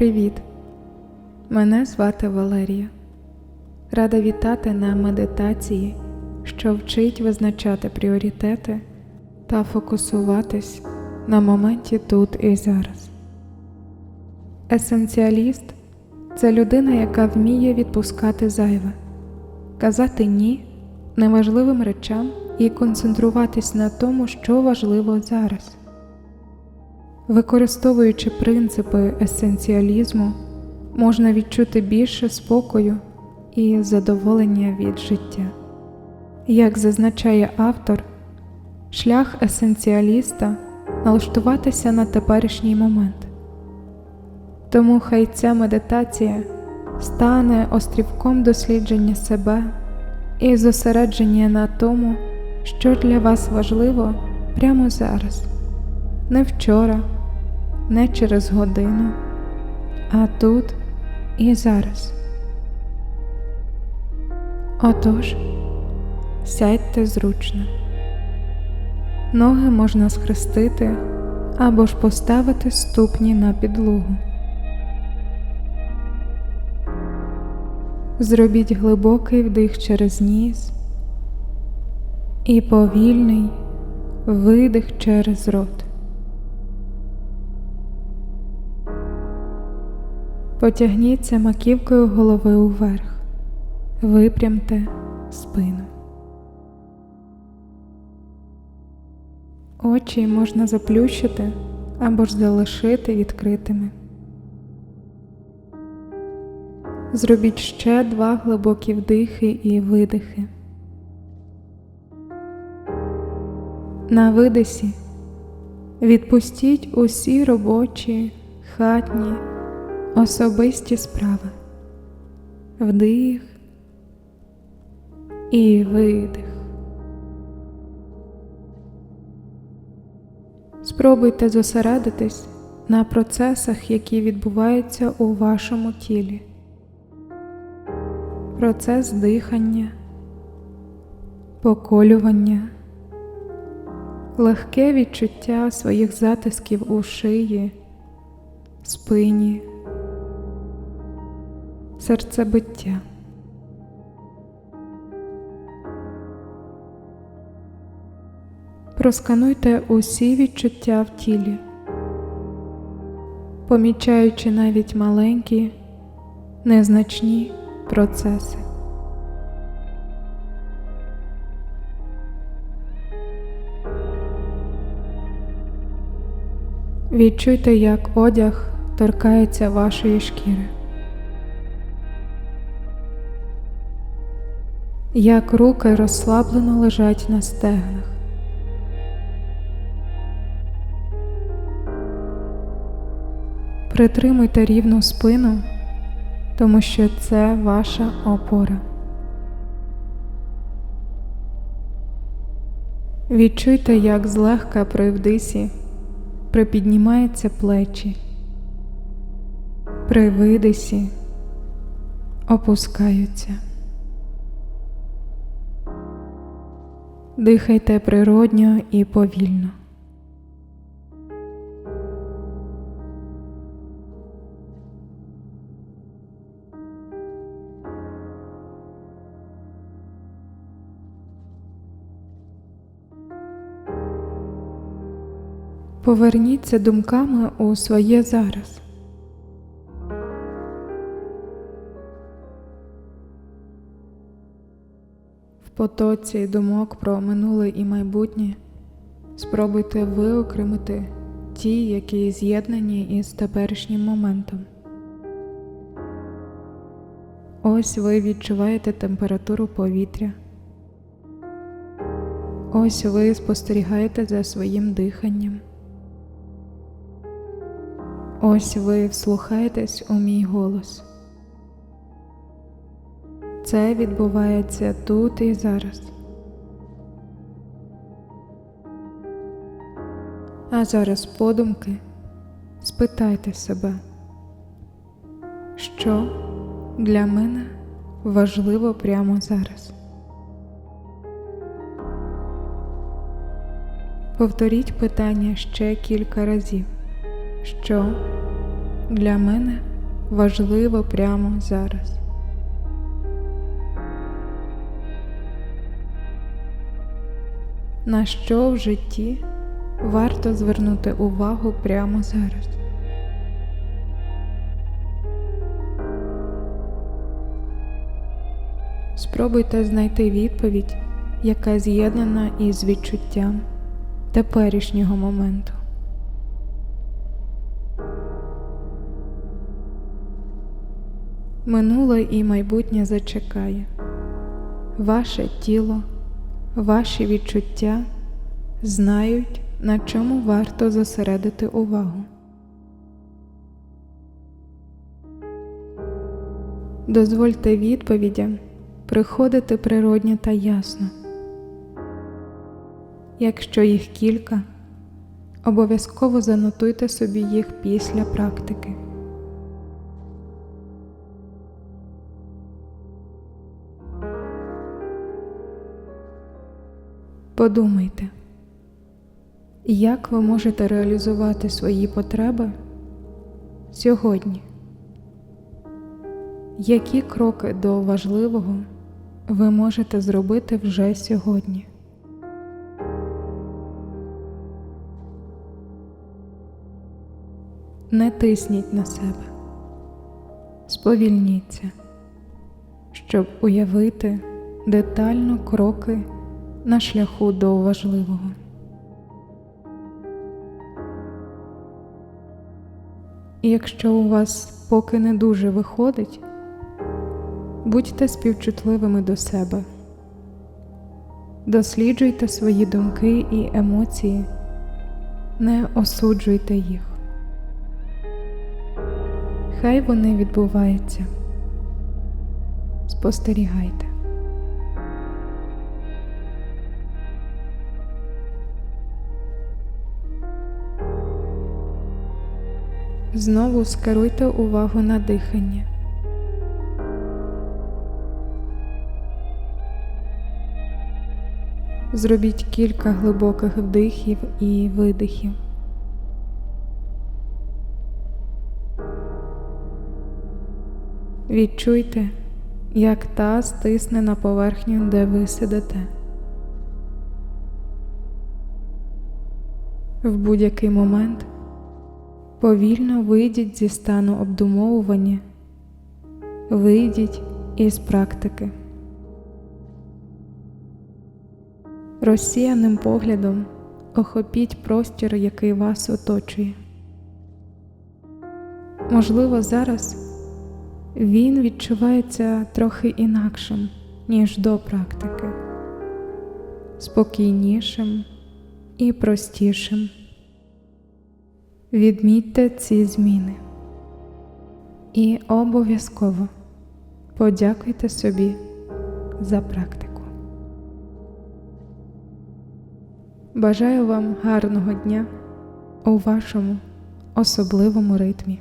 Привіт! Мене звати Валерія. Рада вітати на медитації, що вчить визначати пріоритети та фокусуватись на моменті тут і зараз. Есенціаліст це людина, яка вміє відпускати зайве, казати ні неважливим речам і концентруватись на тому, що важливо зараз. Використовуючи принципи есенціалізму, можна відчути більше спокою і задоволення від життя. Як зазначає автор, шлях есенціаліста налаштуватися на теперішній момент. Тому хай ця медитація стане острівком дослідження себе і зосередження на тому, що для вас важливо прямо зараз, не вчора не через годину, а тут і зараз. Отож, сядьте зручно. Ноги можна схрестити або ж поставити ступні на підлогу. Зробіть глибокий вдих через ніс і повільний видих через рот. Потягніться маківкою голови уверх, випрямте спину. Очі можна заплющити або ж залишити відкритими. Зробіть ще два глибокі вдихи і видихи. На видисі відпустіть усі робочі, хатні особисті справи, вдих і видих. Спробуйте зосередитись на процесах, які відбуваються у вашому тілі. Процес дихання, поколювання, легке відчуття своїх затисків у шиї, спині серцебиття. Проскануйте усі відчуття в тілі, помічаючи навіть маленькі, незначні процеси. Відчуйте, як одяг торкається вашої шкіри. Як руки розслаблено лежать на стегнах. Притримуйте рівну спину, тому що це ваша опора. Відчуйте, як злегка при вдисі припіднімаються плечі, при видисі опускаються. Дихайте природньо і повільно. Поверніться думками у своє зараз. Потоці думок про минуле і майбутнє спробуйте виокремити ті, які з'єднані із теперішнім моментом. Ось ви відчуваєте температуру повітря. Ось ви спостерігаєте за своїм диханням. Ось ви вслухаєтесь у мій голос. Це відбувається тут і зараз. А зараз подумки спитайте себе, що для мене важливо прямо зараз. Повторіть питання ще кілька разів, що для мене важливо прямо зараз. На що в житті варто звернути увагу прямо зараз? Спробуйте знайти відповідь, яка з'єднана із відчуттям теперішнього моменту. Минуле і майбутнє зачекає. Ваше тіло, ваші відчуття знають, на чому варто зосередити увагу. Дозвольте відповідям приходити природньо та ясно. Якщо їх кілька, обов'язково занотуйте собі їх після практики. Подумайте, як ви можете реалізувати свої потреби сьогодні? Які кроки до важливого ви можете зробити вже сьогодні? Не тисніть на себе, сповільніться, щоб уявити детально кроки на шляху до важливого. І якщо у вас поки не дуже виходить, будьте співчутливими до себе, досліджуйте свої думки і емоції, не осуджуйте їх. Хай вони відбуваються. Спостерігайте. Знову скеруйте увагу на дихання. Зробіть кілька глибоких вдихів і видихів. Відчуйте, як та стисне на поверхню, де ви сидите. В будь-який момент повільно вийдіть зі стану обдумовування, вийдіть із практики. Розсіяним поглядом охопіть простір, який вас оточує. Можливо, зараз він відчувається трохи інакшим, ніж до практики, спокійнішим і простішим. Відмітьте ці зміни і обов'язково подякуйте собі за практику. Бажаю вам гарного дня у вашому особливому ритмі.